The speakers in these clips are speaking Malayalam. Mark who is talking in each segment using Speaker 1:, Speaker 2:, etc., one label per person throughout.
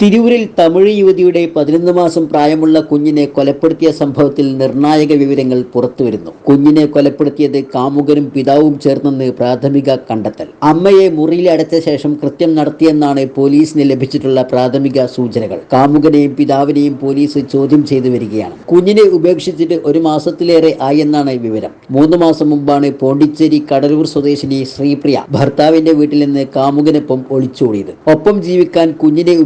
Speaker 1: തിരൂരിൽ തമിഴ് യുവതിയുടെ പതിനൊന്ന് മാസം പ്രായമുള്ള കുഞ്ഞിനെ കൊലപ്പെടുത്തിയ സംഭവത്തിൽ നിർണായക വിവരങ്ങൾ പുറത്തുവരുന്നു. കുഞ്ഞിനെ കൊലപ്പെടുത്തിയത് കാമുകനും പിതാവും ചേർന്നെന്ന് പ്രാഥമിക കണ്ടെത്തൽ. അമ്മയെ മുറിയിൽ അടച്ച ശേഷം കൃത്യം നടത്തിയെന്നാണ് പോലീസിന് ലഭിച്ചിട്ടുള്ള പ്രാഥമിക സൂചനകൾ. കാമുകനെയും പിതാവിനെയും പോലീസ് ചോദ്യം ചെയ്തു വരികയാണ്. കുഞ്ഞിനെ ഉപേക്ഷിച്ചിട്ട് ഒരു മാസത്തിലേറെ ആയെന്നാണ് വിവരം. മൂന്ന് മാസം മുമ്പാണ് പോണ്ടിച്ചേരി കടലൂർ സ്വദേശിനി ശ്രീപ്രിയ ഭർത്താവിന്റെ വീട്ടിൽ നിന്ന് കാമുകനൊപ്പം ഒളിച്ചോടിയത്. ഒപ്പം ജീവിക്കാൻ കുഞ്ഞിനെ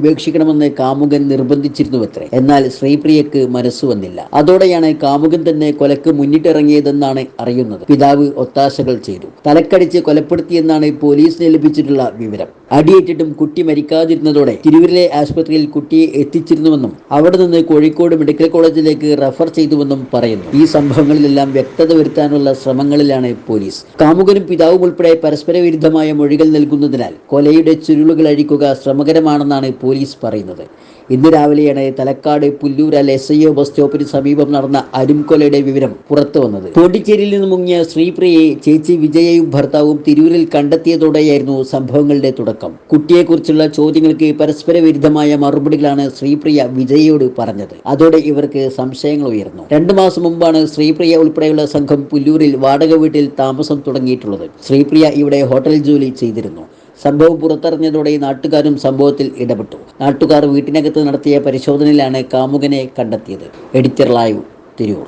Speaker 1: ഉപേക്ഷിക്കണമെന്ന് കാമുകൻ നിർബന്ധിച്ചിരുന്നുവത്രേ. എന്നാൽ ശ്രീപ്രിയക്ക് മനസ്സു വന്നില്ല. അതോടെയാണ് കാമുകൻ തന്നെ കൊലക്ക് മുന്നിട്ടിറങ്ങിയതെന്നാണ് അറിയുന്നത്. പിതാവ് ഒത്താശകൾ ചെയ്തു. തലക്കടിച്ച് കൊലപ്പെടുത്തിയെന്നാണ് പോലീസിന് ലഭിച്ചിട്ടുള്ള വിവരം. അടിയേറ്റിട്ടും കുട്ടി മരിക്കാതിരുന്നതോടെ തിരുവരിലെ ആശുപത്രിയിൽ കുട്ടിയെ എത്തിച്ചിരുന്നുവെന്നും അവിടെ നിന്ന് കോഴിക്കോട് മെഡിക്കൽ കോളേജിലേക്ക് റഫർ ചെയ്തുവെന്നും പറയുന്നു. ഈ സംഭവങ്ങളിലെല്ലാം വ്യക്തത വരുത്താനുള്ള ശ്രമങ്ങളിലാണ് പോലീസ്. കാമുകനും പിതാവും ഉൾപ്പെടെ പരസ്പര വിരുദ്ധമായ മൊഴികൾ നൽകുന്നതിനാൽ കൊലയുടെ ചുരുളുകൾ അഴിക്കുക ശ്രമകരമാണെന്നാണ് പോലീസ് പറയുന്നത്. ഇന്ന് രാവിലെയാണ് Thalakkad Pullooral S I O bus സ്റ്റോപ്പിന് സമീപം നടന്ന അരുംകൊലയുടെ വിവരം പുറത്തു വന്നത്. പോണ്ടിച്ചേരിയിൽ നിന്ന് മുങ്ങിയ ശ്രീപ്രിയയെ ചേച്ചി വിജയയും ഭർത്താവും തിരൂരിൽ കണ്ടെത്തിയതോടെയായിരുന്നു സംഭവങ്ങളുടെ തുടക്കം. കുട്ടിയെക്കുറിച്ചുള്ള ചോദ്യങ്ങൾക്ക് പരസ്പര വിരുദ്ധമായ മറുപടികളാണ് ശ്രീപ്രിയ വിജയയോട് പറഞ്ഞത്. അതോടെ ഇവർക്ക് സംശയങ്ങൾ ഉയർന്നു. രണ്ടു മാസം മുമ്പാണ് ശ്രീപ്രിയ ഉൾപ്പെടെയുള്ള സംഘം പുല്ലൂരിൽ വാടക വീട്ടിൽ താമസം തുടങ്ങിയിട്ടുള്ളത്. ശ്രീപ്രിയ ഇവിടെ ഹോട്ടൽ ജോലി ചെയ്തിരുന്നു. സംഭവം പുറത്തറിഞ്ഞതോടെ നാട്ടുകാരും സംഭവത്തിൽ ഇടപെട്ടു. നാട്ടുകാർ വീട്ടിനകത്ത് നടത്തിയ പരിശോധനയിലാണ് കാമുകനെ കണ്ടെത്തിയത്. Editor live Tirur.